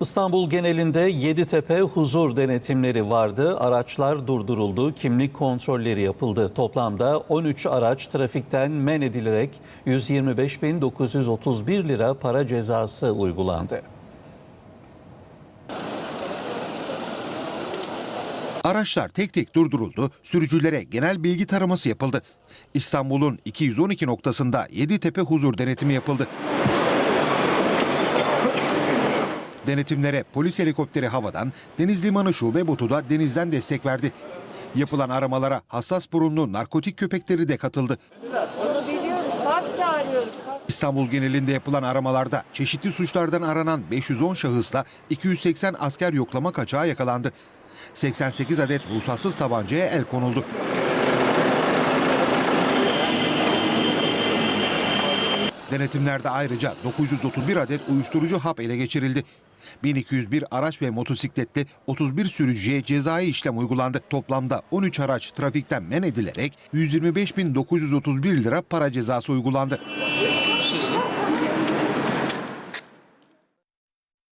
İstanbul genelinde Yeditepe huzur denetimleri vardı. Araçlar durduruldu, kimlik kontrolleri yapıldı. Toplamda 13 araç trafikten men edilerek 125.931 lira para cezası uygulandı. Araçlar tek tek durduruldu, sürücülere genel bilgi taraması yapıldı. İstanbul'un 212 noktasında Yeditepe huzur denetimi yapıldı. Denetimlere polis helikopteri havadan, deniz limanı şube botu da denizden destek verdi. Yapılan aramalara hassas burunlu narkotik köpekleri de katıldı. İstanbul genelinde yapılan aramalarda çeşitli suçlardan aranan 510 şahısla 280 asker yoklama kaçağı yakalandı. 88 adet ruhsatsız tabancaya el konuldu. Denetimlerde ayrıca 931 adet uyuşturucu hap ele geçirildi. 1201 araç ve motosikletle 31 sürücüye cezai işlem uygulandı. Toplamda 13 araç trafikten men edilerek 125.931 lira para cezası uygulandı.